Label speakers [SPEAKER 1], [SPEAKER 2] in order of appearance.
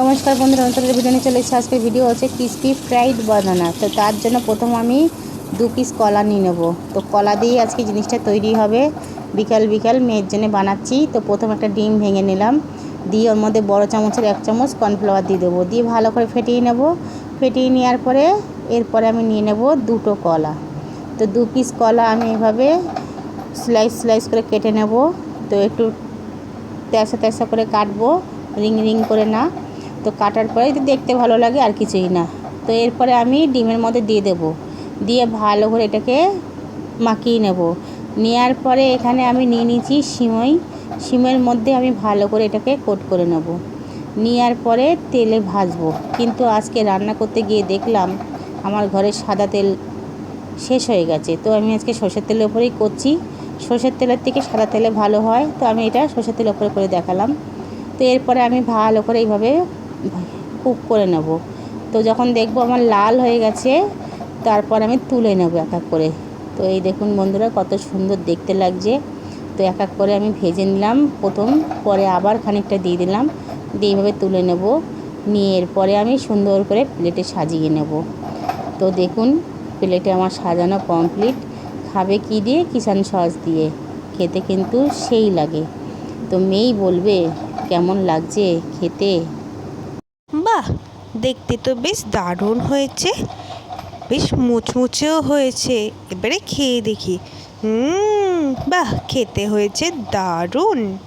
[SPEAKER 1] নমস্কার বন্ধুরা নতুন ভিডিও নিয়ে চলে এসেছি। আজকের ভিডিও হচ্ছে ক্রিসপি ফ্রাইড বানানা তো তার জন্য প্রথম আমি দু পিস কলা নিয়ে নেব। তো কলা দিয়ে আজকে জিনিসটা তৈরি হবে। বিকাল বিকাল মেয়ের জন্য বানাচ্ছি। তো প্রথম একটা ডিম ভেঙে নিলাম। দিয়ে ওর মধ্যে বড় চামচের এক চামচ কর্নফ্লাওয়ার দিয়ে দেবো। দিয়ে ভালো করে ফেটিয়ে নেব। ফেটিয়ে নেওয়ার পরে এরপরে আমি নিয়ে নেব দুটো কলা। তো দু পিস কলা আমি এভাবে স্লাইস স্লাইস করে কেটে নেব। তো একটু তেসা তেসা করে কাটবো। রিং রিং করে না। তো কাটার পরে দেখতে ভালো লাগে আর কিছুই না। তো এরপরে আমি ডিমের মধ্যে দিয়ে দেব। দিয়ে ভালো করে এটাকে মাখিয়ে নেব। নেওয়ার পরে এখানে আমি নিয়ে নিয়েছি সিমই। সিমের মধ্যে আমি ভালো করে এটাকে কোট করে নেব। নেওয়ার পরে তেলে ভাজবো। কিন্তু আজকে রান্না করতে গিয়ে দেখলাম আমার ঘরে সাদা তেল শেষ হয়ে গেছে। তো আমি আজকে সর্ষের তেলের ওপরেই করছি। সর্ষের তেলের থেকে সাদা তেলে ভালো হয়। তো আমি এটা সর্ষের তেলের ওপরে করে দেখালাম। তো এরপরে আমি ভালো করে এইভাবে কুক করে নেব। তো যখন দেখব আমার লাল হয়ে গেছে, তারপর আমি তুলে নেব এক এক করে। তো এই দেখুন বন্ধুরা, কত সুন্দর দেখতে লাগছে। তো এক এক করে আমি ভেজে নিলাম প্রথম, পরে আবার খানিকটা দিয়ে দিলাম। দিয়ে এইভাবে তুলে নেব। নিয়ে এরপরে আমি সুন্দর করে প্লেটে সাজিয়ে নেব। তো দেখুন, প্লেটে আমার সাজানো কমপ্লিট খাবে কি দিয়ে? কিষান সস দিয়ে। খেতে কিন্তু সেই লাগে। তো মেয়েই বলবে, কেমন লাগছে খেতে?
[SPEAKER 2] বাহ, দেখতে তো বেশ দারুণ হয়েছে। বেশ মুচমুচেও হয়েছে। এবারে খেয়ে দেখি। হুম, বাহ, খেতে হয়েছে দারুণ।